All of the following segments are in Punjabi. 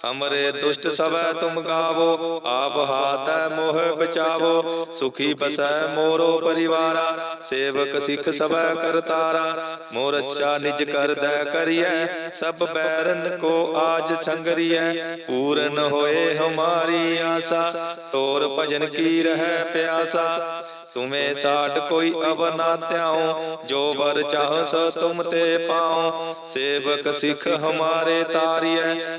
ਹਮਰੇ ਦੁਸ਼ਟ ਸਵੈ ਤੁਮ ਗਾਵੋ ਆਪ ਹਾਥੈ ਮੋਹ ਬਚਾਵੋ ਸੁਖੀ ਬਸੈ ਮੋਰੋ ਪਰਿਵਾਰਾ ਸੇਵਕ ਸਿੱਖ ਸਵੈ ਕਰਤਾਰਾ ਮੋਰ ਅੱਛਾ ਨਿਜ ਕਰਦੈ ਕਰੀਐ ਸਭ ਬੈਰਨ ਕੋ ਆਜ ਸੰਗਰੀਐ ਪੂਰਨ ਹੋਏ ਹਮਾਰੀ ਆਸਾ ਤੋਰ ਭਜਨ ਕੀ ਰਹਿ ਪਿਆਸਾ ਤੁਮੇ ਸਾਡ ਕੋਈ ਅਵ ਨਾ ਧਿਆਉ ਜੋ ਵਰ ਚਾਹ ਸੋ ਤੁਮ ਤੇ ਪਾਉ ਸੇਵਕ ਸਿੱਖ ਹਮਾਰੇ ਤਾਰੀਐ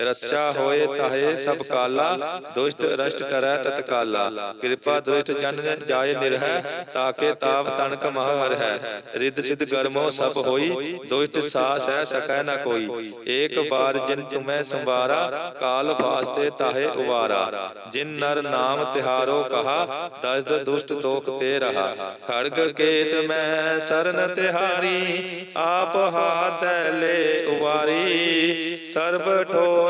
ਰੱਛਾ ਹੋਏ ਤਾਹੇ ਸਭ ਕਾਲਾ, ਦੁਸ਼ਟ ਰਸ਼ਟ ਕਰੈ ਤਤਕਾਲਾ। ਕਿਰਪਾ ਦ੍ਰਿਸ਼ਟ ਜਨ ਜਾਏ ਨਿਰਹਿ, ਤਾਕੇ ਤਾਪ ਤਨਕ ਮਹ ਹੈ ਰਿੱਧ ਸਿਧ ਗਰਮੋ ਸਭ ਹੋਈ, ਦੁਸ਼ਟ ਸਾਸ ਹੈ ਸਕੈ ਨ ਕੋਈ। ਏਕ ਬਾਰ ਜਿਨ ਤੁਮੈ ਸੰਵਾਰਾ, ਕਾਲ ਫਾਸਤੇ ਤਾਹੇ ਉਵਾਰਾ। ਜਿਨ ਨਰ ਨਾਮ ਤਿਹਾਰੋ ਕਹਾ, ਦਸਦ ਦੁਸ਼ਟ ਦੋਖ ਤੇ ਰਹਾ। ਖੜਗ ਕੇਤ ਮੈਂ ਸਰਨ ਤਿਹਾਰੀ, ਆਪ ਹਾਥ ਲੈ ਉਵਾਰੀ। ਸਰਬ ਠੋਰ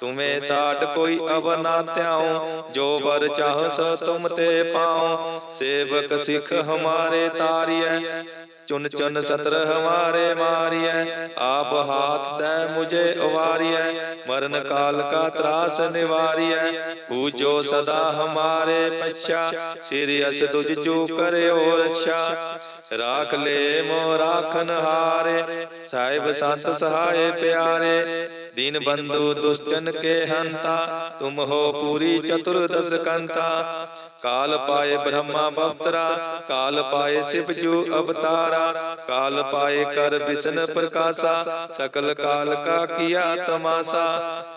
ਤੁਮੇ ਸਾਡ ਕੋਈ ਅਵਰ ਨਾ ਧਿਆਉ, ਜੋ ਵਰ ਚਾਹ ਤੁਮ ਤੇ ਪਾਉ। ਸੇਵਕ ਸਿੱਖ ਹਮਾਰੇ ਤਾਰੀਐ, ਚੁਨ ਚੁਨ ਸਤਰ ਹਮਾਰੇ ਮਾਰੀਐ। ਆਪ ਹਾਥ ਦੈ ਮੁਝੇ ਉਵਾਰੀਐ ਮਰਨ ਕਾਲ ਕਾ ਤਰਾਸ ਨਿਵਾਰੀਐ। ਪੂਜੋ ਸਦਾ ਹਮਾਰੇ ਪਛਾ, ਸਿਰਿ ਅਸ ਤੁਜ ਜੋ ਕਰਿਓ ਰਛਾ। ਰਾਖ ਲੈ ਮੋ ਰਾਖਨ ਹਾਰੇ, ਸਾਹਿਬ ਸੰਤ ਸਹਾਏ ਪਿਆਰੇ। ਦੀਨ ਬੰਧੂ ਦੁਸ਼ਟਨ ਕੇ ਹੰਤਾ, ਤੁਮ ਹੋ ਪੂਰੀ ਚਤੁਰਦਸ ਕੰਤਾ। ਕਾਲ ਪਾਏ ਬ੍ਰਹਮਾ ਬਵਤਰਾ ਕਾਲ ਪਾਏ ਸਿਵ ਜੂ ਅਵਤਾਰਾ, ਕਾਲ ਪਾਏ ਕਰ ਵਿਸ਼ਨ ਪ੍ਰਕਾਸ਼ਾ, ਸਕਲ ਕਾਲ ਕਾ ਕੀਆ ਤਮਾਸਾ।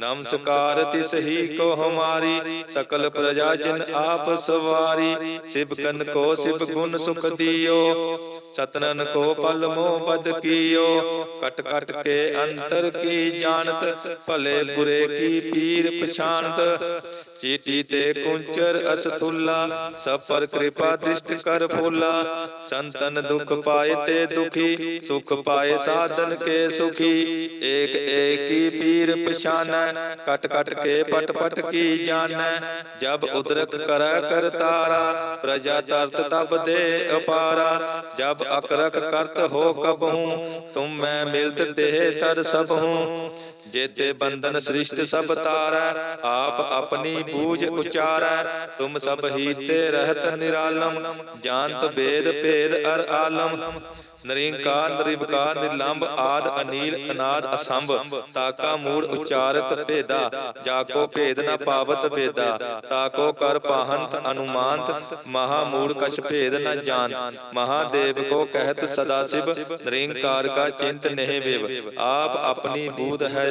ਨਮਸਕਾਰ ਤਿਸ ਹੀ ਕੋ ਹਮਾਰੀ ਸਕਲ ਪ੍ਰਜਾ ਜਿਨ ਆਪ ਸਵਾਰੀ ਸਿਵ ਕਨ ਕੋ ਸਿਵ ਗੁਣ ਸੁਖ ਦਿਓ। ਸਤਨਨ ਕੋ ਪਲ ਮੋ ਬਦ ਕੀਓ ਕਟ ਕਟ ਕੇ ਅੰਤਰ ਕੀ ਜਾਣਤ ਭਲੇ ਬੁਰੇ ਕੀ ਪੀਰ ਪਛਾਨਤ ਚੀਟੀ ਤੇ ਕੁੰਚਰ ਅਸਥੁੱਲਾ ਸਭ ਪਰ ਕਿਰਪਾ ਦ੍ਰਿਸ਼ਟ ਕਰ ਫੁੱਲਾ ਸੰਤਨ ਦੁਖ ਪਾਏ ਤੇ ਦੁਖੀ ਸੁਖ ਪਾਏ ਸਾਧਨ ਕੇ ਸੁਖੀ ਏਕ ਏਕੀ ਪੀਰ ਪਛਾਨੈ ਕਟ ਕਟ ਕੇ ਪਟ ਪਟ ਕੀ ਜਾਣੈ ਜਬ ਉਦਰਕ ਕਰੈ ਕਰਤਾਰਾ ਪ੍ਰਜਾ ਤਰਤ ਤਬ ਦੇ ਅਪਾਰਾ ਜਬ ਅਕਰਕ ਕਰਤ ਹੋ ਕਬਹੂ ਤੁਮ ਮੈਂ ਮਿਲਤ ਦੇਹ ਤਰ ਸਭਹੂ। ਜੇਤੇ ਬੰਧਨ ਸ੍ਰਿਸ਼ਟ ਸਭ ਤਾਰੈ ਆਪ ਆਪਣੀ ਬੂਝ ਉਚਾਰੈ। ਤੁਮ ਸਭ ਹੀ ਤੇ ਰਹਿਤ ਨਿਰਾਲਮ। ਜਾਣਤ ਵੇਦ ਭੇਦ ਅਰ ਆਲਮ। ਨਰਿੰਕਾਰ ਨਿਰਵਿਕਾਰ ਨਿਰਲੰਭ ਆਦ ਅਨੀਲ ਅਨਾਦ ਅਸੰਭ। ਤਾਕਾ ਮੂੜ ਉਚਾਰਤ ਭੇਦਾ। ਜਾਕੋ ਭੇਦ ਨ ਪਾਵਤ ਵੇਦਾ ਤਾਕੋ ਕਰ ਪਾਹੰਤ ਅਨੁਮਾਨਤ। ਮਹਾ ਮੂੜ ਕਛ ਭੇਦ ਨ ਜਾਣ ਮਹਾਦੇਵ ਕੋ ਕਹਿਤ ਸਦਾ ਸਿਵ। ਨਿਰੰਕਾਰ ਕਾ ਚਿੰਤ ਨਹਿ ਵਿਵ। ਆਪ ਆਪਣੀ ਬੂਧ ਹੈ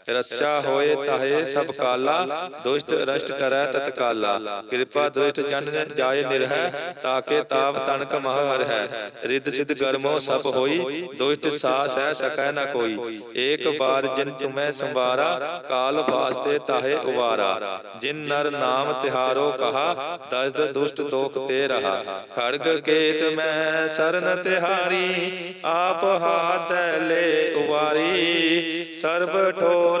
ਰੱਛਾ ਹੋਏ ਤਾਹੇ ਸਭ ਕਾਲਾ, ਦੁਸ਼ਟ ਰਸ਼ਟ ਕਰੈ ਤਤਕਾਲਾ ਕਿਰਪਾ ਦ੍ਰਿਸ਼ਟ ਜਨ ਜਾਏ ਨਿਰਹਿ ਤਾਕੇ ਤਾਪ ਤਨਕ ਮਹ ਹੈ ਰਿੱਧ ਸਿਧ ਗਰਮੋ ਸਭ ਹੋਈ, ਦੁਸ਼ਟ ਸਾਸ ਹੈ ਸਕੈ ਨ ਕੋਈ। ਏਕ ਬਾਰ ਜਿਨ ਤੁਮੈ ਸੰਵਾਰਾ, ਕਾਲ ਵਾਸਤੇ ਤਾਹੇ ਉਵਾਰਾ। ਜਿਨ ਨਰ ਨਾਮ ਤਿਹਾਰੋ ਕਹਾ, ਦਸਦ ਦੁਸ਼ਟ ਦੋਖ ਤੇ ਰਹਾ। ਖੜਗ ਕੇਤ ਮੈਂ ਸਰਨ ਤਿਹਾਰੀ, ਆਪ ਹਾਥ ਲੈ ਉਵਾਰੀ। ਸਰਬ ਠੋਰ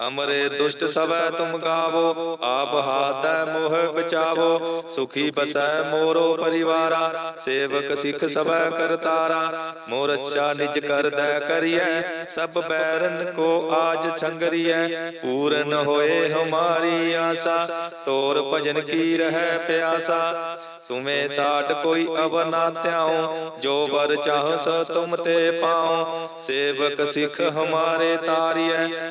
ਅਮਰੇ ਦੁਸ਼ਟ ਸਭੈ ਤੁਮ ਗਾਵੋ ਆਪ ਹਾਥੈ ਮੋਹ ਬਚਾਵੋ ਸੁਖੀ ਬਸੈ ਮੋਰੋ ਪਰਿਵਾਰਾ ਸੇਵਕ ਸਿੱਖ ਸਭੈ ਕਰਤਾਰਾ ਮੋਰ ਅੱਛਾ ਨਿਜ ਕਰਦੈ ਕਰੀਐ ਸਭ ਬੈਰਨ ਕੋ ਆਜ ਸੰਗਰੀਐ ਪੂਰਨ ਹੋਏ ਹਮਾਰੀ ਆਸਾ ਤੋਰ ਭਜਨ ਕੀ ਰਹਿ ਪਿਆਸਾ ਤੁਮੇ ਸਾਡ ਕੋਈ ਅਵਰ ਨਾ ਧਿਆਉ ਜੋ ਵਰ ਚਾਹ ਸੋ ਤੁਮ ਤੇ ਪਾਉ ਸੇਵਕ ਸਿੱਖ ਹਮਾਰੇ ਤਾਰੀਐ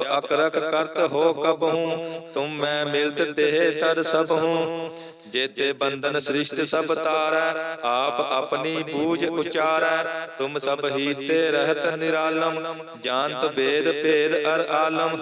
ਅਕਰਕ ਕਰਤ ਹੋ ਕਬਹੂ, ਤੁਮ ਮੈਂ ਮਿਲਤ ਦੇਹ ਤਰ ਸਭਹੂ। ਜੇਤੇ ਬੰਧਨ ਸ੍ਰਿਸ਼ਟ ਸਭ ਤਾਰੈ, ਆਪ ਆਪਣੀ ਬੂਝ ਉਚਾਰੈ। ਤੁਮ ਸਭ ਹੀ ਤੇ ਰਹਿਤ ਨਿਰਾਲਮ, ਜਾਣਤ ਵੇਦ ਭੇਦ ਅਰ ਆਲਮ।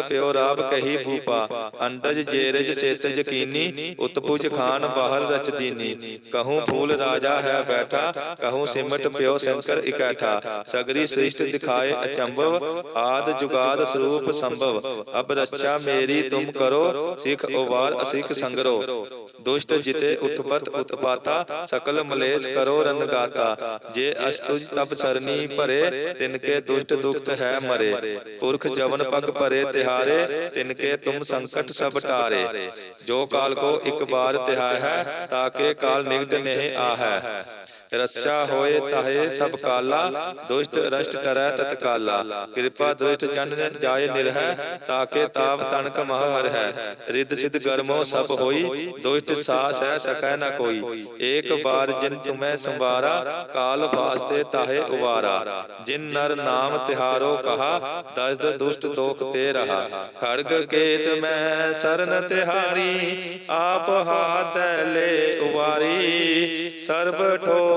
ਪਿਓ ਰਾਬ ਕਹੀ ਭੂਪਾ, ਅੰਡਜ ਜੇਰਜ ਸੇਤ ਯਕੀਨੀ, ਉਤਪੁਜ ਖਾਨ ਬਾਹਰ ਰਚਦੀਨੀ ਕਹੂੰ ਫੂਲ ਰਾਜਾ ਹੈ ਬੈਠਾ, ਕਹੂੰ ਸਿਮਟ ਪਿਓ ਸ਼ੰਕਰ ਇਕੈਠਾ। ਸਗਰੀ ਸ੍ਰਿਸ਼ਟ ਦਿਖਾਏ ਅਚੰਭਵ, ਆਦ ਜੁਗਾਦ ਸਰੂਪ ਸੰਭਵ। ਅਬ ਰੱਛਾ ਮੇਰੀ ਤੁਮ ਕਰੋ, ਸਿਖ ਉਵਾਰ ਅਸਿਖ ਸੰਗਰੋ। ਦੁਸ਼ਟ ਜਿਤੇ ਉਤਪਤ ਉਤਪਾਤਾ, ਸਕਲ ਮਲੇਸ਼ ਕਰੋ ਰਨਗਾਤਾ ਜੇ ਅਸਤੁਜ ਤਬ ਸਰਨੀ ਭਰੇ, ਤਿਨ ਕੇ ਦੁਸ਼ਟ ਦੁਖਤ ਹੈ ਮਰੇ। ਪੁਰਖ ਜਵਨ ਪਗ ਭਰੇ ਤਿਹਾਰੇ ਤਿਨ ਕੇ ਤੁਮ ਸੰਕਟ ਸਭ ਟਾਰੇ। ਜੋ ਕਾਲ ਕੋ ਇੱਕ ਬਾਰ ਤਿਹਾਇ ਹੈ ਤਾਕੇ ਕਾਲ ਨਿਗਟ ਨਹੀਂ ਆਹੈ। ਰੱਛਾ ਹੋਏ ਤਾਹੇ ਸਭ ਕਾਲਾ, ਦੁਸ਼ਟ ਰਸ਼ਟ ਕਰੈ ਤਤਕਾਲਾ ਕਿਰਪਾ ਦ੍ਰਿਸ਼ਟ ਜਨ ਜਾਏ ਨਿਰਹਿ, ਤਾਕੇ ਤਾਪ ਤਨਕ ਮਹ ਹਰ ਹੈ ਰਿੱਧ ਸਿਧ ਗਰਮੋ ਸਭ ਹੋਈ, ਦੁਸ਼ਟ ਸਾਸ ਹੈ ਸਕੈ ਨ ਕੋਈ। ਏਕ ਬਾਰ ਜਿਨ ਤੁਮੈ ਸੰਵਾਰਾ, ਕਾਲ ਫਾਸਤੇ ਤਾਹੇ ਉਵਾਰਾ। ਜਿਨ ਨਰ ਨਾਮ ਤਿਹਾਰੋ ਕਹਾ, ਦਸਦ ਦੁਸ਼ਟ ਦੋਖ ਤੇ ਰਹਾ। ਖੜਗ ਕੇਤ ਮੈਂ ਸਰਨ ਤਿਹਾਰੀ, ਆਪ ਹਾਥ ਲੈ ਉਵਾਰੀ। ਸਰਬ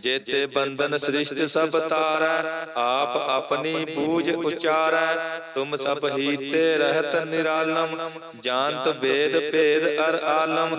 ਜੇਤੇ ਬੰਧਨ ਸ੍ਰਿਸ਼ਟ ਸਭ ਤਾਰੈ ਆਪ ਆਪਣੀ ਬੂਝ ਉਚਾਰੈ। ਤੁਮ ਸਭ ਹੀਤੇ ਰਹਿਤ ਨਿਰਾਲਮ। ਜਾਣਤ ਵੇਦ ਭੇਦ ਅਰ ਆਲਮ।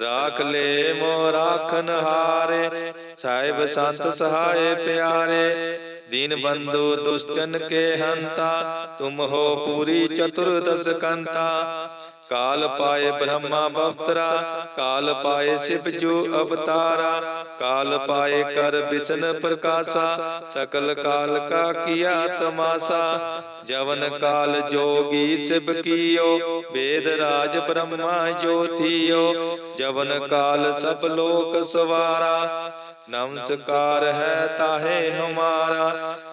ਰਾਖ ਲੈ ਮੋ ਰਾਖਨ ਹਾਰੇ। ਸਾਹਿਬ ਸੰਤ ਸਹਾਏ ਪਿਆਰੇ। ਦੀਨ ਬੰਧੂ ਦੁਸ਼ਟਨ ਕੇ ਹੰਤਾ। ਤੁਮ ਹੋ ਪੂਰੀ ਚਤੁਰਦਸ ਕੰਤਾ। ਕਾਲ ਪਾਏ ਬ੍ਰਹਮਾ ਬਵਤਰਾ। ਕਾਲ ਪਾਏ ਸਿਵ ਜੋ ਅਵਤਾਰਾ। ਕਾਲ ਪਾਏ ਕਰ ਬਿਸ਼ਨ ਪ੍ਰਕਾਸ਼ਾ, ਸਕਲ ਕਾਲ ਕਾ ਕੀਆ ਤਮਾਸਾ। ਜਵਨ ਕਾਲ ਜੋਗੀ ਸਿਵ ਕੀਓ, ਵੇਦ ਰਾਜ ਬ੍ਰਹਮਾ ਜੋਥੀਓ ਜਵਨ ਕਾਲ ਸਭ ਲੋਕ ਸਵਾਰਾ, ਨਮਸਕਾਰ ਹੈ ਤਾਹੇ ਹਮਾਰਾ।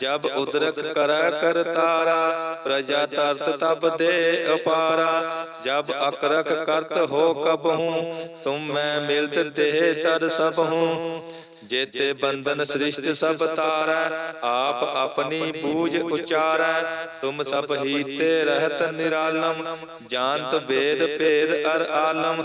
ਜਬ ਉਦਰਕ ਕਰੈ ਕਰਤਾਰਾ ਪ੍ਰਜਾ ਤਰਤ ਤਬ ਦੇ ਅਪਾਰਾ ਜਬ ਅਕਰਕ ਕਰਤ ਹੋ ਕਬਹੂ ਤੁਮ ਮੈਂ ਮਿਲਤ ਦੇਹ ਤਰ ਸਭ। ਹੂੰ ਜੇਤੇ ਬੰਧਨ ਸ੍ਰਿਸ਼ਟ ਸਭ ਤਾਰੈ ਆਪ ਆਪਣੀ ਪੂਜ ਉਚਾਰੈ। ਤੁਮ ਸਭ ਹੀਤੇ ਰਹਿਤ ਨਿਰਾਲਮ। ਜਾਣਤ ਵੇਦ ਭੇਦ ਅਰ ਆਲਮ।